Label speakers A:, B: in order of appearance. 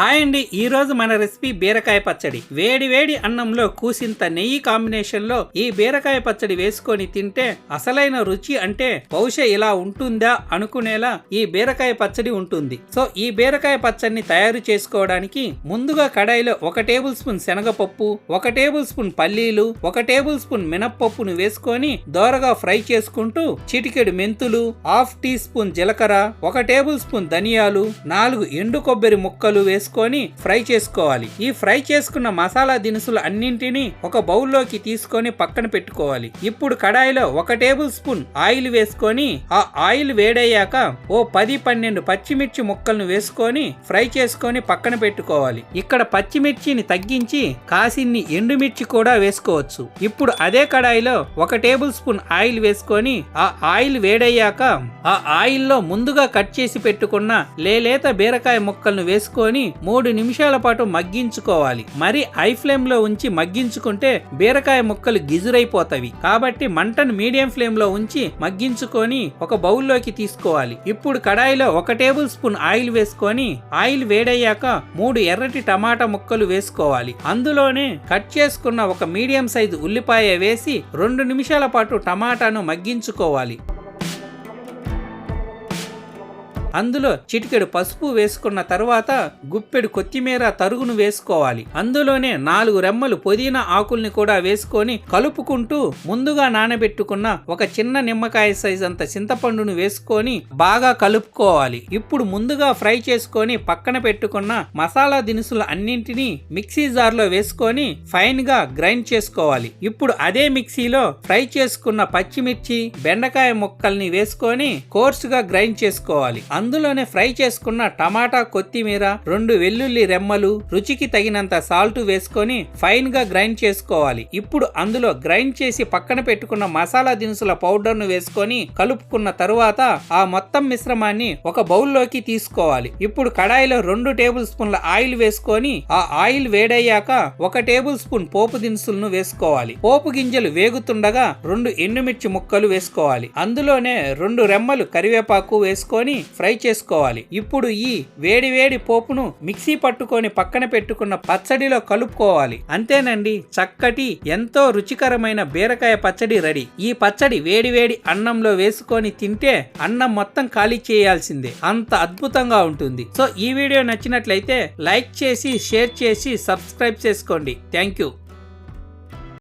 A: Hi అండి. ఈరోజు మన రెసిపీ బీరకాయ పచ్చడి. వేడి వేడి అన్నంలో కూసింత నెయ్యి కాంబినేషన్లో ఈ బీరకాయ పచ్చడి వేసుకొని తింటే అసలైన రుచి అంటే బహుశా ఇలా ఉంటుందా అనుకునేలా ఈ బీరకాయ పచ్చడి ఉంటుంది. సో ఈ బీరకాయ పచ్చడిని తయారు చేసుకోవడానికి ముందుగా కడాయిలో ఒక టేబుల్ స్పూన్ శనగపప్పు ఒక టేబుల్ స్పూన్ పల్లీలు ఒక టేబుల్ స్పూన్ మినప్పప్పును వేసుకొని దోరగా ఫ్రై చేసుకుంటూ చిటికెడు మెంతులు హాఫ్ టీ స్పూన్ జీలకర్ర ఒక టేబుల్ స్పూన్ ధనియాలు నాలుగు ఎండు కొబ్బరి ముక్కలు తీసుకొని ఫ్రై చేసుకోవాలి. ఈ ఫ్రై చేసుకున్న మసాలా దినుసులు అన్నింటినీ ఒక బౌల్లోకి తీసుకొని పక్కన పెట్టుకోవాలి. ఇప్పుడు కడాయిలో ఒక టేబుల్ స్పూన్ ఆయిల్ వేసుకొని ఆ ఆయిల్ వేడయ్యాక ఓ పది పన్నెండు పచ్చిమిర్చి ముక్కలను వేసుకొని ఫ్రై చేసుకొని పక్కన పెట్టుకోవాలి. ఇక్కడ పచ్చిమిర్చిని తగ్గించి కాసిన్ని ఎండుమిర్చి కూడా వేసుకోవచ్చు. ఇప్పుడు అదే కడాయిలో ఒక టేబుల్ స్పూన్ ఆయిల్ వేసుకొని ఆ ఆయిల్ వేడయ్యాక ఆ ఆయిల్లో ముందుగా కట్ చేసి పెట్టుకున్న లేలేత బీరకాయ ముక్కలను వేసుకొని మూడు నిమిషాల పాటు మగ్గించుకోవాలి. మరి హై ఫ్లేమ్లో ఉంచి మగ్గించుకుంటే బీరకాయ ముక్కలు గిజురైపోతవి కాబట్టి మంటను మీడియం ఫ్లేమ్లో ఉంచి మగ్గించుకొని ఒక బౌల్లోకి తీసుకోవాలి. ఇప్పుడు కడాయిలో ఒక టేబుల్ స్పూన్ ఆయిల్ వేసుకొని ఆయిల్ వేడయ్యాక మూడు ఎర్రటి టమాటా ముక్కలు వేసుకోవాలి. అందులోనే కట్ చేసుకున్న ఒక మీడియం సైజు ఉల్లిపాయ వేసి రెండు నిమిషాల పాటు టమాటాను మగ్గించుకోవాలి. అందులో చిటికెడు పసుపు వేసుకున్న తర్వాత గుప్పెడు కొత్తిమీర తరుగును వేసుకోవాలి. అందులోనే నాలుగు రెమ్మలు పుదీనా ఆకుల్ని కూడా వేసుకొని కలుపుకుంటూ ముందుగా నానబెట్టుకున్న ఒక చిన్న నిమ్మకాయ సైజ్ అంత చింతపండును వేసుకొని బాగా కలుపుకోవాలి. ఇప్పుడు ముందుగా ఫ్రై చేసుకొని పక్కన పెట్టుకున్న మసాలా దినుసులు అన్నింటినీ మిక్సీ జార్లో వేసుకొని ఫైన్గా గ్రైండ్ చేసుకోవాలి. ఇప్పుడు అదే మిక్సీలో ఫ్రై చేసుకున్న పచ్చిమిర్చి బెండకాయ ముక్కల్ని వేసుకొని కోర్స్గా గ్రైండ్ చేసుకోవాలి. అందులోనే ఫ్రై చేసుకున్న టమాటా కొత్తిమీర రెండు వెల్లుల్లి రెమ్మలు రుచికి తగినంత సాల్ట్ వేసుకొని ఫైన్గా గ్రైండ్ చేసుకోవాలి. ఇప్పుడు అందులో గ్రైండ్ చేసి పక్కన పెట్టుకున్న మసాలా దినుసుల పౌడర్ను వేసుకొని కలుపుకున్న తరువాత ఆ మొత్తం మిశ్రమాన్ని ఒక బౌల్లోకి తీసుకోవాలి. ఇప్పుడు కడాయిలో రెండు టేబుల్ స్పూన్ల ఆయిల్ వేసుకొని ఆ ఆయిల్ వేడయ్యాక ఒక టేబుల్ స్పూన్ పోపు దినుసులను వేసుకోవాలి. పోపు గింజలు వేగుతుండగా రెండు ఎండుమిర్చి ముక్కలు వేసుకోవాలి. అందులోనే రెండు రెమ్మలు కరివేపాకు వేసుకొని ఫ్రై చేసుకోవాలి. ఇప్పుడు ఈ వేడి వేడి పోపును మిక్సీ పట్టుకొని పక్కన పెట్టుకున్న పచ్చడిలో కలుపుకోవాలి. అంతేనండి చక్కటి ఎంతో రుచికరమైన బీరకాయ పచ్చడి రెడీ. ఈ పచ్చడి వేడి వేడి అన్నంలో వేసుకొని తింటే అన్నం మొత్తం ఖాళీ చేయాల్సిందే. అంత అద్భుతంగా ఉంటుంది. సో ఈ వీడియో నచ్చినట్లయితే లైక్ చేసి షేర్ చేసి సబ్స్క్రైబ్ చేసుకోండి. Thank you.